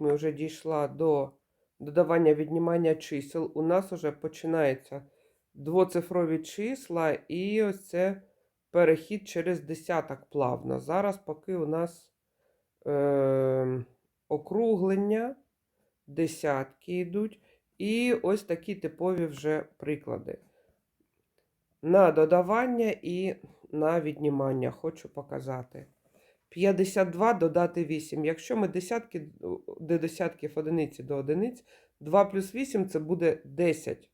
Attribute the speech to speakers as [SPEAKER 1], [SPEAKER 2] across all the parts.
[SPEAKER 1] Ми вже дійшла до додавання віднімання чисел. У нас вже починається двоцифрові числа і ось це перехід через десяток плавно. Зараз поки у нас е, округлення, десятки йдуть. І ось такі типові вже приклади. На додавання і на віднімання хочу показати. 52 додати 8. Якщо ми десятки до десятків одиниці до одиниць, 2 плюс 8 це буде 10.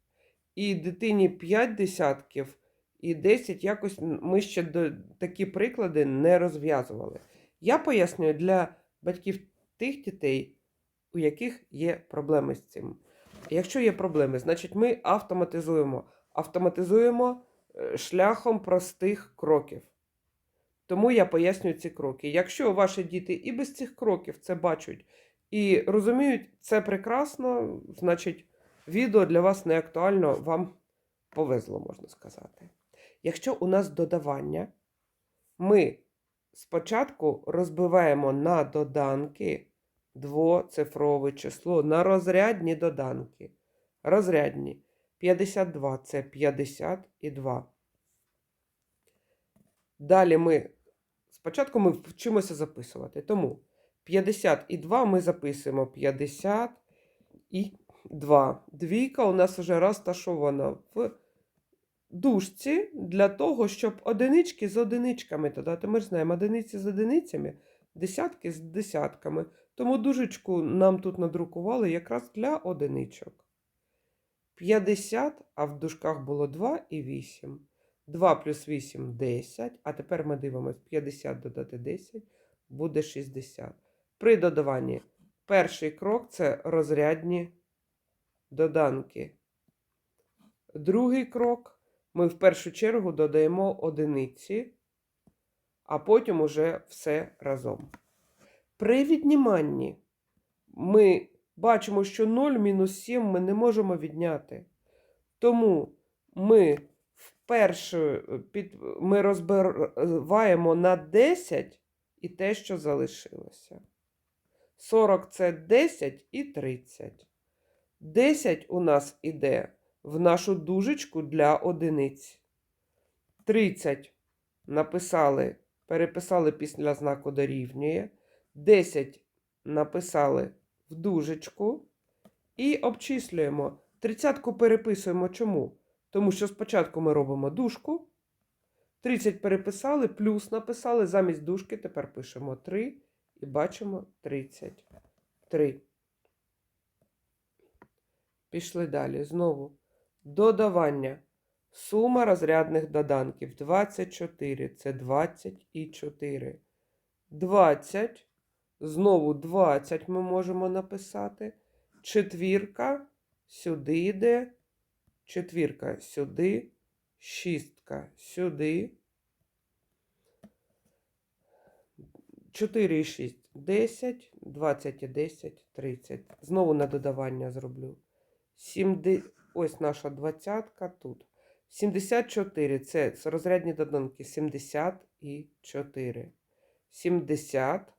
[SPEAKER 1] І дитині 5 десятків і 10 якось ми ще до, такі приклади не розв'язували. Я пояснюю для батьків тих дітей, у яких є проблеми з цим. Якщо є проблеми, значить ми автоматизуємо. Автоматизуємо е, шляхом простих кроків. Тому я пояснюю ці кроки. Якщо ваші діти і без цих кроків це бачать і розуміють, це прекрасно, значить, відео для вас не актуально, вам повезло, можна сказати. Якщо у нас додавання, ми спочатку розбиваємо на доданки двоцифрове число, на розрядні доданки. Розрядні. 52 це 52. Далі ми спочатку ми вчимося записувати. Тому 52 ми записуємо 52. Двійка у нас вже розташована в дужці для того, щоб одинички з одиничками додати. Ми ж знаємо одиниці з одиницями, десятки з десятками. Тому дужечку нам тут надрукували якраз для одиничок. 50, а в дужках було 2 і 8. 2 плюс 8 10. А тепер ми дивимося 50 додати 10 буде 60. При додаванні перший крок це розрядні доданки. Другий крок ми в першу чергу додаємо одиниці, а потім уже все разом. При відніманні ми бачимо, що 0 мінус 7 ми не можемо відняти. Тому ми вперше під, ми розбиваємо на 10 і те, що залишилося. 40 це 10 і 30. 10 у нас іде в нашу дужечку для одиниць. 30 написали, переписали після знаку дорівнює. 10 написали в дужечку і обчислюємо. Тридцятку переписуємо чому? Тому що спочатку ми робимо дужку. 30 переписали, плюс написали, замість дужки тепер пишемо 3 і бачимо 33. Пішли далі. Знову додавання. Сума розрядних доданків 24. Це 20 і 4. 20. Знову 20 ми можемо написати. Четвірка сюди йде. Четвірка сюди. Шістка сюди. 4 і 6 10, 20 і 10, 30. Знову на додавання зроблю. 7, ось наша двадцятка тут. 74 це розрядні доданки 70 і 4. 70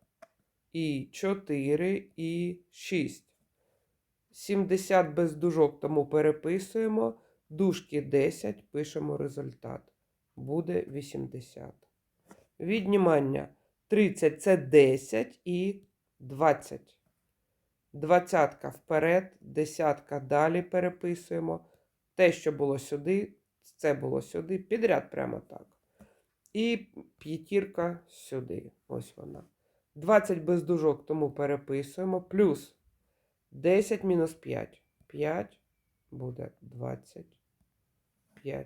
[SPEAKER 1] і 4 і 6. 70 без дужок, тому переписуємо. Дужки 10, пишемо результат. Буде 80. Віднімання 30 це 10 і 20. Двадцятка вперед, десятка далі переписуємо. Те, що було сюди, це було сюди. Підряд прямо так. І п'ятірка сюди. Ось вона. 20 без дужок, тому переписуємо. Плюс 10 мінус 5. 5 буде 20.